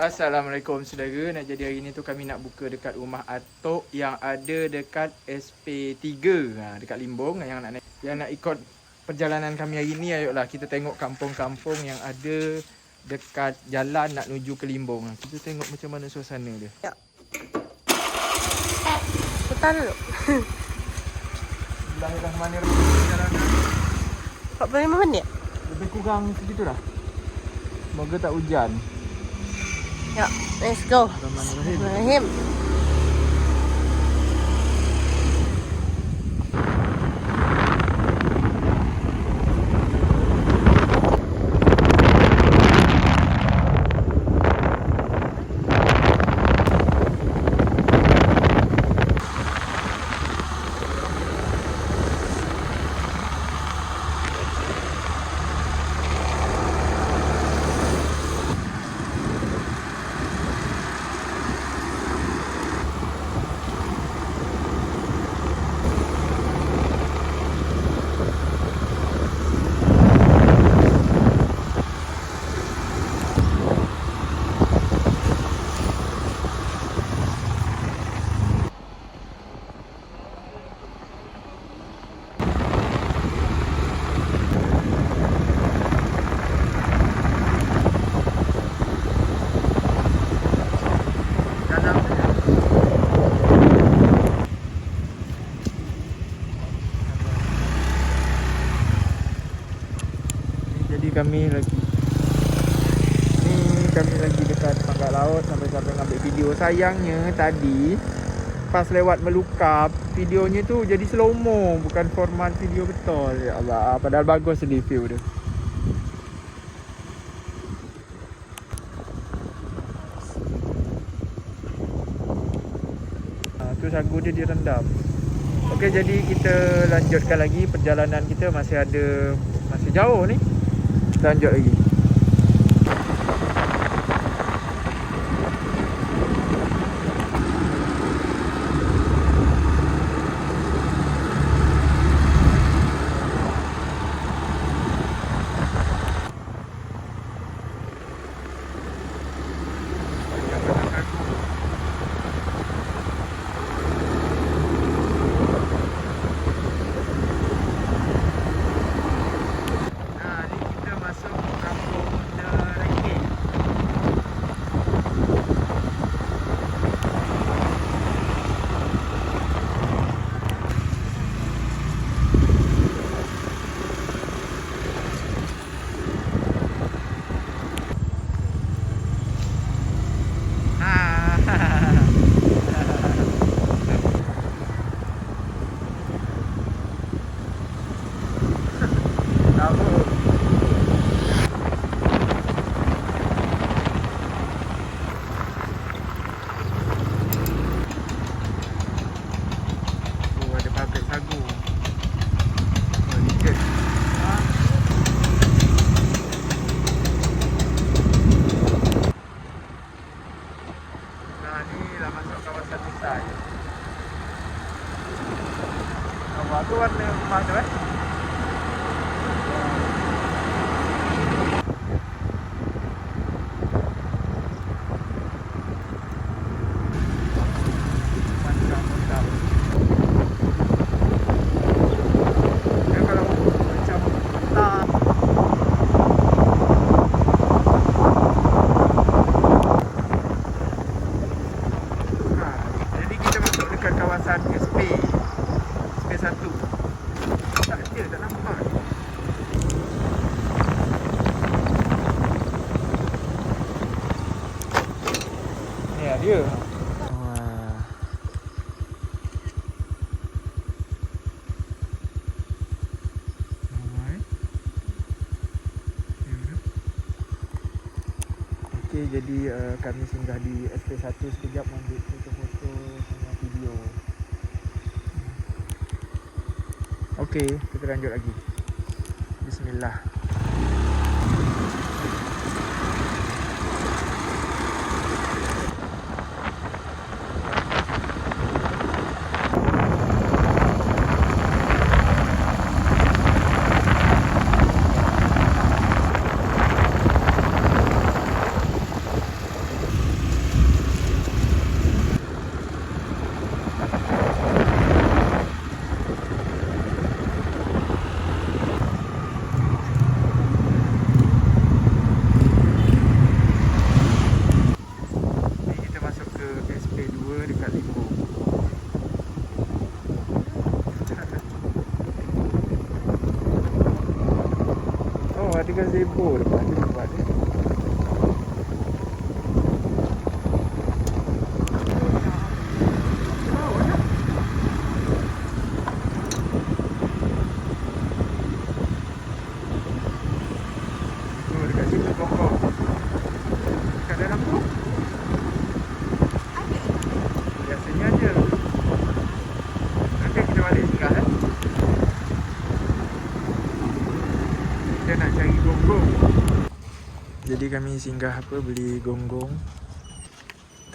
Assalamualaikum saudara. Nak jadi hari ni tu kami nak buka dekat rumah Atok yang ada dekat SP3. Ha, dekat Limbong yang nak naik, yang nak ikut perjalanan kami hari ni ayolah kita tengok kampung-kampung yang ada dekat jalan nak menuju ke Limbong. Ha, Kita tengok macam mana suasana dia. Ya. Putar dulu. Bismillahirrahmanirrahim. Perjalanan 45 minit. lebih kurang segitu lah. Semoga tak hujan. Ya, let's go. Jadi kami lagi Ni kami lagi dekat pangkat laut Sampai-sampai ngambil video Sayangnya tadi Pas lewat melukap Videonya tu jadi slow mo Bukan format video betul Ya Allah Padahal bagus di view dia Ha, tu sagu dia direndam. Okey jadi kita lanjutkan lagi perjalanan kita masih ada masih jauh ni. Lanjut lagi. Apa tu warna rumah tu eh? Mantap, mantap. Dia kalau macam tak Ha, jadi kita masuk dekat kawasan SP SP1 Tak ada, tak nampak Ya. Okey, jadi uh, kami singgah di SP1 sekejap ambil foto-foto sama video. Okey, kita lanjut lagi. Bismillah. Gazebo depan tu tempat dia. Oh, dekat situ pokok. Dekat dalam tu? Biasanya ada. Nanti kita balik singgah eh. Kita nak cari gonggong. Jadi kami singgah apa beli gonggong.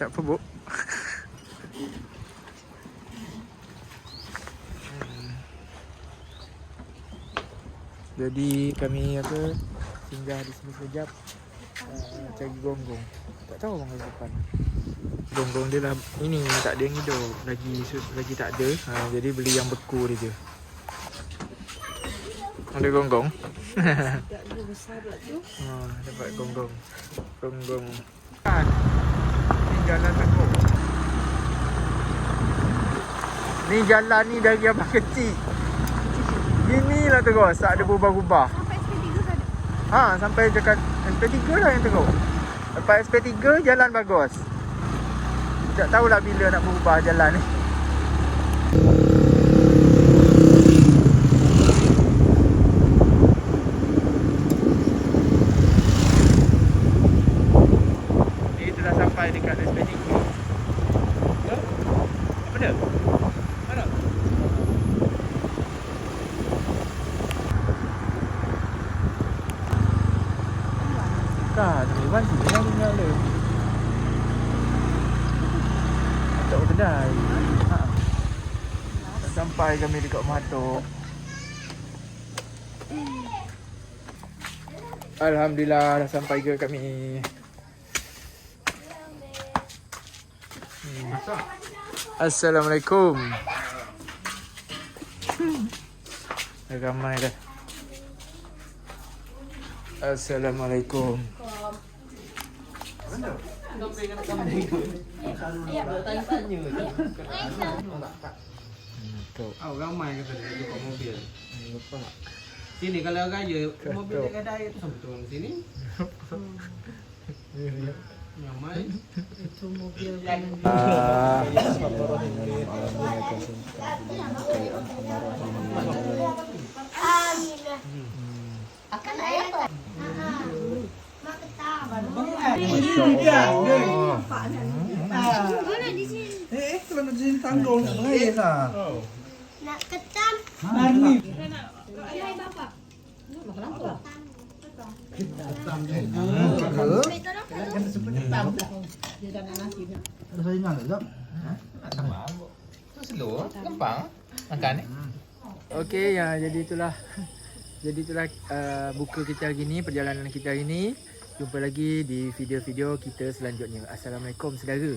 Tak apa, Bok. Hmm. Jadi kami apa singgah di sini sekejap uh, cari gonggong. Tak tahu orang depan. Gonggong dia dah ini tak ada yang hidup lagi lagi tak ada. Ha, jadi beli yang beku dia je. Ada gonggong. Tak ada besar pula tu. Ha, dapat gonggong. Gonggong. Kan. Ni jalan teguk. Ni jalan ni dari abang kecil. Inilah terus tak ada berubah-ubah. Sampai SP3 kan? Ha, sampai dekat SP3 lah yang teruk. Lepas SP3 jalan bagus. Tak tahulah bila nak berubah jalan ni. Kita dah sampai dekat SP3. Ya? Apa dia? Mana? Kan, Iwan sini yang tinggal dia. Tak kedai. Ha. Sampai kami dekat rumah. Alhamdulillah dah sampai ke kami. Hmm. Assalamualaikum. Dah ramai dah. Assalamualaikum. Tok. Oh, ramai kata dia dekat mobil. Lupa. Sini kalau raya mobil Ketuk. dekat kedai tu sampai turun sini. Ramai. Mana di sini? Eh, kalau nak jadi tanggung nak beraya lah. Nak ketam. Mari. Hai bapa. Ada Betul apa tu? saingan tak? Slow, gampang. Makan eh. Okey, ya jadi itulah. Jadi itulah uh, buka kita hari ni, perjalanan kita hari ni. Jumpa lagi di video-video kita selanjutnya. Assalamualaikum saudara.